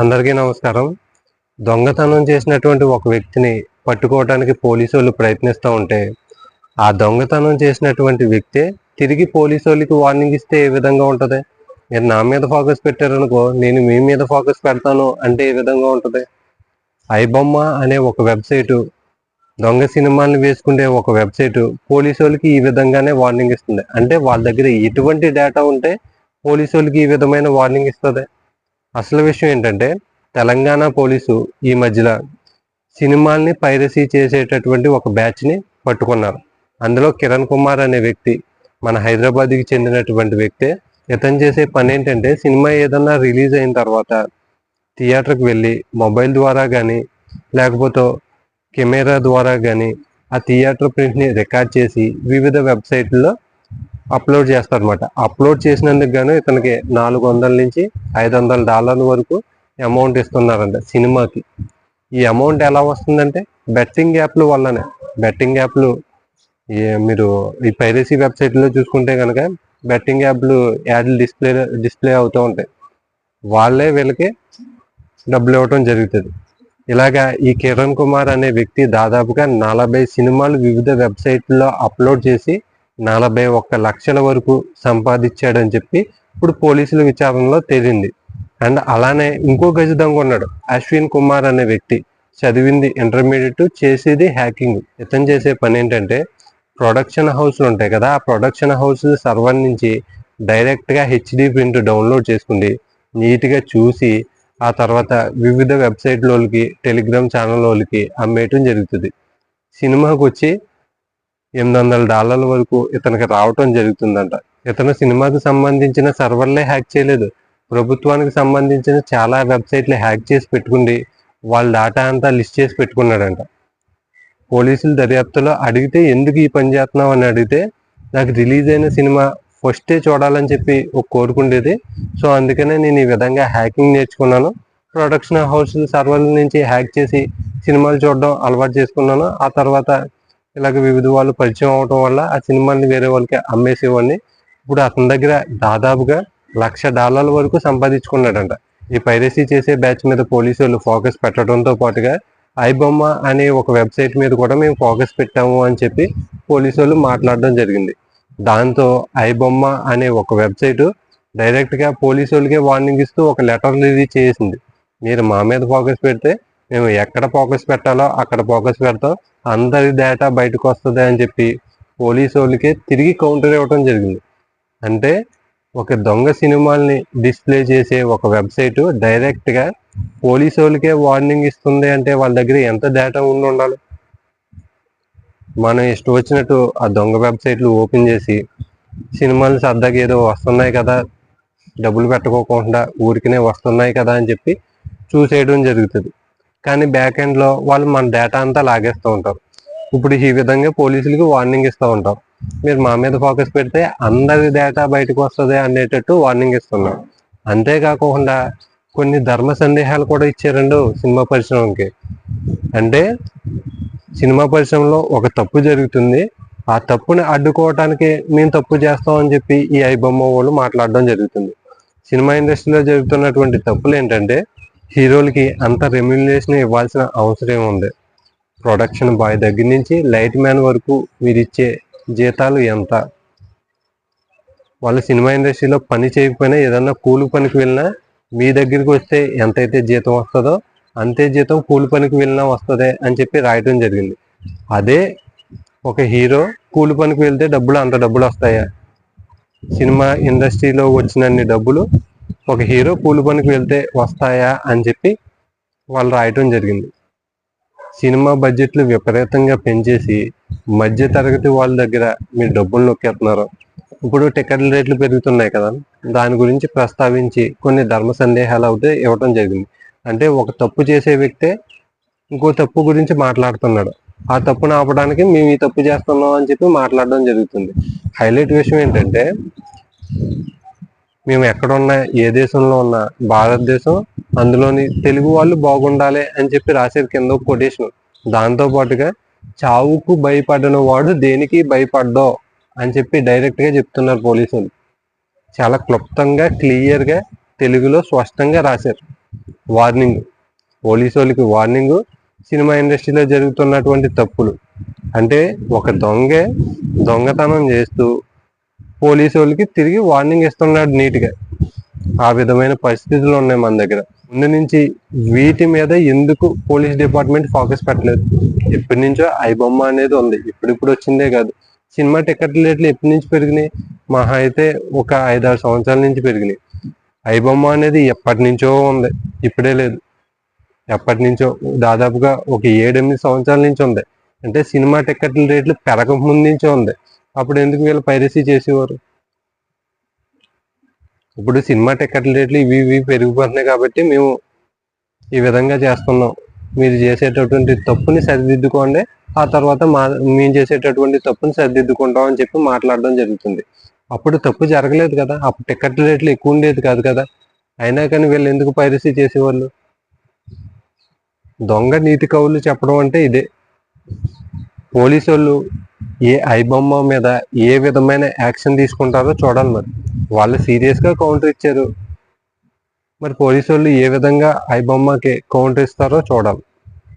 అందరికీ నమస్కారం. దొంగతనం చేసినటువంటి ఒక వ్యక్తిని పట్టుకోవడానికి పోలీసు వాళ్ళు ప్రయత్నిస్తూ ఉంటే ఆ దొంగతనం చేసినటువంటి వ్యక్తే తిరిగి పోలీసు వాళ్ళకి వార్నింగ్ ఇస్తే ఏ విధంగా ఉంటుంది? మీరు నా మీద ఫోకస్ పెట్టారనుకో నేను మీ మీద ఫోకస్ పెడతాను అంటే ఏ విధంగా ఉంటుంది? ఐబొమ్మ అనే ఒక వెబ్సైటు దొంగ సినిమాలను వేసుకునే ఒక వెబ్సైటు పోలీసు వాళ్ళకి ఈ విధంగానే వార్నింగ్ ఇస్తుంది. అంటే వాళ్ళ దగ్గర ఎటువంటి డేటా ఉంటే పోలీసు వాళ్ళకి ఈ విధమైన వార్నింగ్ ఇస్తుంది. అసలు విషయం ఏంటంటే తెలంగాణ పోలీసు ఈ మధ్యలో సినిమాల్ని పైరసీ చేసేటటువంటి ఒక బ్యాచ్ని పట్టుకున్నారు. అందులో కిరణ్ కుమార్ అనే వ్యక్తి మన హైదరాబాద్కి చెందినటువంటి వ్యక్తే ఇతను చేసే పని ఏంటంటే సినిమా ఏదన్నా రిలీజ్ అయిన తర్వాత థియేటర్కి వెళ్ళి మొబైల్ ద్వారా కానీ లేకపోతే కెమెరా ద్వారా కానీ ఆ థియేటర్ ప్రింట్ని రికార్డ్ చేసి వివిధ వెబ్సైట్లో అప్లోడ్ చేస్తారనమాట అప్లోడ్ చేసినందుకు గాను ఇతనికి నాలుగు వందల నుంచి ఐదు వందల డాలర్ల వరకు అమౌంట్ ఇస్తున్నారంట సినిమాకి. ఈ అమౌంట్ ఎలా వస్తుందంటే బెట్టింగ్ యాప్ల వల్లనే. బెట్టింగ్ యాప్లు మీరు ఈ పైరసీ వెబ్సైట్లో చూసుకుంటే కనుక బెట్టింగ్ యాప్లు యాడ్లు డిస్ప్లే డిస్ప్లే అవుతూ ఉంటాయి. వాళ్ళే వీళ్ళకి డబ్బులు ఇవ్వటం జరుగుతుంది. ఇలాగా ఈ కిరణ్ కుమార్ అనే వ్యక్తి దాదాపుగా నలభై సినిమాలు వివిధ వెబ్సైట్లో అప్లోడ్ చేసి నలభై ఒక్క లక్షల వరకు సంపాదించాడని చెప్పి ఇప్పుడు పోలీసుల విచారణలో తేలింది. అండ్ అలానే ఇంకో గజ దొంగ ఉన్నాడు అశ్విన్ కుమార్ అనే వ్యక్తి. చదివింది ఇంటర్మీడియట్ చేసేది హ్యాకింగ్. ఇతను చేసే పని ఏంటంటే ప్రొడక్షన్ హౌస్లు ఉంటాయి కదా ఆ ప్రొడక్షన్ హౌస్ సర్వర్ నుంచి డైరెక్ట్గా హెచ్డి ప్రింట్ డౌన్లోడ్ చేసుకుంది. నీట్గా చూసి ఆ తర్వాత వివిధ వెబ్సైట్లోకి టెలిగ్రామ్ ఛానల్ వాళ్ళకి అమ్మేయటం జరుగుతుంది. సినిమాకి వచ్చి ఎనిమిది వందల డాలర్ల వరకు ఇతనికి రావటం జరుగుతుందంట. ఇతను సినిమాకి సంబంధించిన సర్వర్లే హ్యాక్ చేయలేదు. ప్రభుత్వానికి సంబంధించిన చాలా వెబ్సైట్లు హ్యాక్ చేసి పెట్టుకుండి వాళ్ళ డేటా అంతా లిస్ట్ చేసి పెట్టుకున్నాడంట. పోలీసులు దర్యాప్తులో అడిగితే ఎందుకు ఈ పని చేస్తున్నావు అని అడిగితే నాకు రిలీజ్ అయిన సినిమా ఫస్టే చూడాలని చెప్పి ఒక కోరుకుండేది. సో అందుకనే నేను ఈ విధంగా హ్యాకింగ్ నేర్చుకున్నాను. ప్రొడక్షన్ హౌస్ సర్వర్ల నుంచి హ్యాక్ చేసి సినిమాలు చూడడం అలవాటు చేసుకున్నాను. ఆ తర్వాత ఇలాగ వివిధ వాళ్ళు పరిచయం అవడం వల్ల ఆ సినిమాని వేరే వాళ్ళకి అమ్మేసేవాడిని ఇప్పుడు అతని దగ్గర దాదాపుగా లక్ష డాలర్ల వరకు సంపాదించుకున్నాడంట. ఈ పైరసీ చేసే బ్యాచ్ మీద పోలీసు వాళ్ళు ఫోకస్ పెట్టడంతో పాటుగా ఐబొమ్మ అనే ఒక వెబ్సైట్ మీద కూడా మేము ఫోకస్ పెట్టాము అని చెప్పి పోలీసు వాళ్ళు మాట్లాడడం జరిగింది. దాంతో ఐబొమ్మ అనే ఒక వెబ్సైట్ డైరెక్ట్గా పోలీసు వాళ్ళకే వార్నింగ్ ఇస్తూ ఒక లెటర్ రిలీజ్ చేసింది. మీరు మా మీద ఫోకస్ పెడితే మేము ఎక్కడ ఫోకస్ పెట్టాలో అక్కడ ఫోకస్ పెడతాం. అందరి డేటా బయటకు వస్తుంది అని చెప్పి పోలీసు వాళ్ళకి తిరిగి కౌంటర్ ఇవ్వడం జరిగింది. అంటే ఒక దొంగ సినిమాల్ని డిస్ప్లే చేసే ఒక వెబ్సైట్ డైరెక్ట్గా పోలీసు వాళ్ళకే వార్నింగ్ ఇస్తుంది అంటే వాళ్ళ దగ్గర ఎంత డేటా ఉండి ఉండాలి? మనం ఇష్టం వచ్చినట్టు ఆ దొంగ వెబ్సైట్లు ఓపెన్ చేసి సినిమాలు సరదాగా ఏదో వస్తున్నాయి కదా డబ్బులు పెట్టుకోకుండా ఊరికనే వస్తున్నాయి కదా అని చెప్పి చూసేయడం జరుగుతుంది. కానీ బ్యాక్ ఎండ్లో వాళ్ళు మన డేటా అంతా లాగేస్తూ ఉంటారు. ఇప్పుడు ఈ విధంగా పోలీసులకి వార్నింగ్ ఇస్తూ ఉంటాం. మీరు మా మీద ఫోకస్ పెడితే అందరి డేటా బయటకు వస్తుంది అనేటట్టు వార్నింగ్ ఇస్తున్నాం. అంతేకాకుండా కొన్ని ధర్మ సందేహాలు కూడా ఇచ్చారండు సినిమా పరిశ్రమకి. అంటే సినిమా పరిశ్రమలో ఒక తప్పు జరుగుతుంది. ఆ తప్పుని అడ్డుకోవటానికి మేము తప్పు చేస్తామని చెప్పి ఈ ఐబొమ్మ వాళ్ళు మాట్లాడడం జరుగుతుంది. సినిమా ఇండస్ట్రీలో జరుగుతున్నటువంటి తప్పులు ఏంటంటే హీరోలకి అంత రెమ్యులేషన్ ఇవ్వాల్సిన అవసరం ఉంది. ప్రొడక్షన్ బాయ్ దగ్గర నుంచి లైట్ మ్యాన్ వరకు మీరు ఇచ్చే జీతాలు ఎంత? వాళ్ళు సినిమా ఇండస్ట్రీలో పని చేయకపోయినా ఏదన్నా కూలి పనికి వెళ్ళినా మీ దగ్గరికి వస్తే ఎంతైతే జీతం వస్తుందో అంతే జీతం కూలి పనికి వెళ్ళినా వస్తుంది అని చెప్పి రాయటం జరిగింది. అదే ఒక హీరో కూలి పనికి వెళ్తే డబ్బులు అంత డబ్బులు వస్తాయా? సినిమా ఇండస్ట్రీలో వచ్చినన్ని డబ్బులు ఒక హీరో కూలి పనికి వెళ్తే వస్తాయా అని చెప్పి వాళ్ళు రాయటం జరిగింది. సినిమా బడ్జెట్లు విపరీతంగా పెంచేసి మధ్య తరగతి వాళ్ళ దగ్గర మీరు డబ్బులు నొక్కేస్తున్నారు. ఇప్పుడు టికెట్ల రేట్లు పెరుగుతున్నాయి కదా. దాని గురించి ప్రస్తావించి కొన్ని ధర్మ సందేహాలు అయితే ఇవ్వటం జరిగింది. అంటే ఒక తప్పు చేసే వ్యక్తే ఇంకో తప్పు గురించి మాట్లాడుతున్నాడు. ఆ తప్పును ఆపడానికి మేము ఈ తప్పు చేస్తున్నాం అని చెప్పి మాట్లాడడం జరుగుతుంది. హైలైట్ విషయం ఏంటంటే మేము ఎక్కడున్నా ఏ దేశంలో ఉన్నా భారతదేశం అందులోని తెలుగు వాళ్ళు బాగుండాలి అని చెప్పి రాసేది కింద ఒక కొటేషన్ దాంతో పాటుగా చావుకు భయపడిన వాడు దేనికి భయపడ్డో? అని చెప్పి డైరెక్ట్గా చెప్తున్నారు పోలీసులు. చాలా క్లుప్తంగా క్లియర్గా తెలుగులో స్పష్టంగా రాశారు. వార్నింగ్ పోలీసు వాళ్ళకి వార్నింగ్ సినిమా ఇండస్ట్రీలో జరుగుతున్నటువంటి తప్పులు. అంటే ఒక దొంగే దొంగతనం చేస్తూ పోలీసు వాళ్ళకి తిరిగి వార్నింగ్ ఇస్తున్నాడు నీట్గా. ఆ విధమైన పరిస్థితులు ఉన్నాయి మన దగ్గర. ముందు నుంచి వీటి మీద ఎందుకు పోలీస్ డిపార్ట్మెంట్ ఫోకస్ పెట్టలేదు? ఎప్పటి నుంచో ఐ బొమ్మ అనేది ఉంది. ఇప్పుడిప్పుడు వచ్చిందే కాదు. సినిమా టికెట్ రేట్లు ఎప్పటి నుంచి పెరిగినాయి? మహా అయితే ఒక ఐదారు సంవత్సరాల నుంచి పెరిగినాయి. ఐ బొమ్మ అనేది ఎప్పటి నుంచో ఉంది. ఇప్పుడే లేదు. ఎప్పటి నుంచో దాదాపుగా ఒక ఏడెనిమిది సంవత్సరాల నుంచి ఉంది. అంటే సినిమా టికెట్ల రేట్లు పెరగక ముందు నుంచే ఉంది. అప్పుడు ఎందుకు వీళ్ళు పైరసీ చేసేవారు? ఇప్పుడు సినిమా టికెట్ల రేట్లు ఇవి ఇవి పెరిగిపోతున్నాయి కాబట్టి మేము ఈ విధంగా చేస్తున్నాం. మీరు చేసేటటువంటి తప్పుని సరిదిద్దుకోండి. ఆ తర్వాత మా మేము చేసేటటువంటి తప్పుని సరిదిద్దుకుంటాం అని చెప్పి మాట్లాడడం జరుగుతుంది. అప్పుడు తప్పు జరగలేదు కదా. అప్పుడు టికెట్ల రేట్లు ఎక్కువ ఉండేది కాదు కదా. అయినా కానీ వీళ్ళు ఎందుకు పైరసీ చేసేవాళ్ళు? దొంగ నీతి కవులు చెప్పడం అంటే ఇదే. పోలీసు వాళ్ళు ఏ ఐబొమ్మ మీద ఏ విధమైన యాక్షన్ తీసుకుంటారో చూడాలి మరి. వాళ్ళు సీరియస్గా కౌంటర్ ఇచ్చారు. మరి పోలీసు వాళ్ళు ఏ విధంగా ఐబొమ్మకి కౌంటర్ ఇస్తారో చూడాలి.